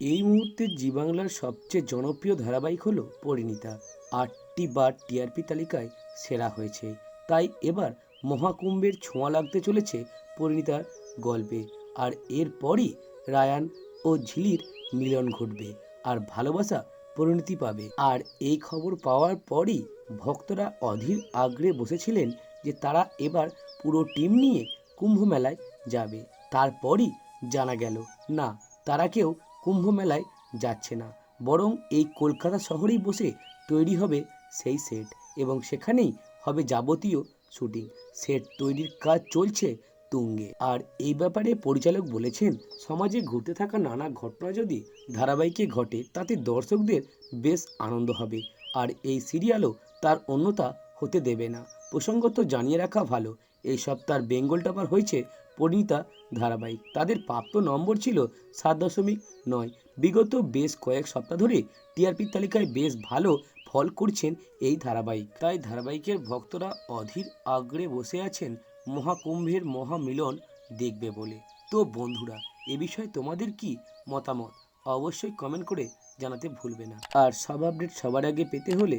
এই মুহূর্তে জি বাংলার সবচেয়ে জনপ্রিয় ধারাবাহিক হলো পরিণীতা। আটটি বার টিআরপি তালিকায় সেরা হয়েছে। তাই এবার মহাকুম্ভের ছোঁয়া লাগতে চলেছে পরিণীতার গল্পে। আর এরপরই রায়ান ও ঝিলির মিলন ঘটবে আর ভালোবাসা পরিণতি পাবে। আর এই খবর পাওয়ার পরই ভক্তরা অধীর আগ্রে বসেছিলেন যে তারা এবার পুরো টিম নিয়ে কুম্ভ মেলায় যাবে। তারপরই জানা গেল, না, তারা কেউ কুম্ভ মেলায় যাচ্ছে না, বরং এই কলকাতা শহরেই বসে তৈরি হবে সেই সেট এবং সেখানেই হবে যাবতীয় শুটিং সেট তৈরির কাজ চলছে তুঙ্গে। আর এই ব্যাপারে পরিচালক বলেছেন, সমাজে ঘটতে থাকা নানা ঘটনা যদি ধারাবাহিকে ঘটে, তাতে দর্শকদের বেশ আনন্দ হবে। আর এই সিরিয়ালও তার অন্যতা হতে দেবে না। প্রসঙ্গত জানিয়ে রাখা ভালো, এই সপ্তাহের বেঙ্গল টপার হয়েছে পরিণীতা ধারাবাহিক। তাদের প্রাপ্ত নম্বর ছিল সাত দশমিক নয়। বিগত বেশ কয়েক সপ্তাহ ধরে টিআরপি তালিকায় বেশ ভালো ফল করছেন এই ধারাবাহিক। তাই ধারাবাহিকের ভক্তরা অধীর আগ্রে বসে আছেন মহাকুম্ভের মহামিলন দেখবে বলে। তো বন্ধুরা, এ বিষয়ে তোমাদের কি মতামত? অবশ্যই কমেন্ট করে জানাতে ভুলবে না। আর সব আপডেট সবার আগে পেতে হলে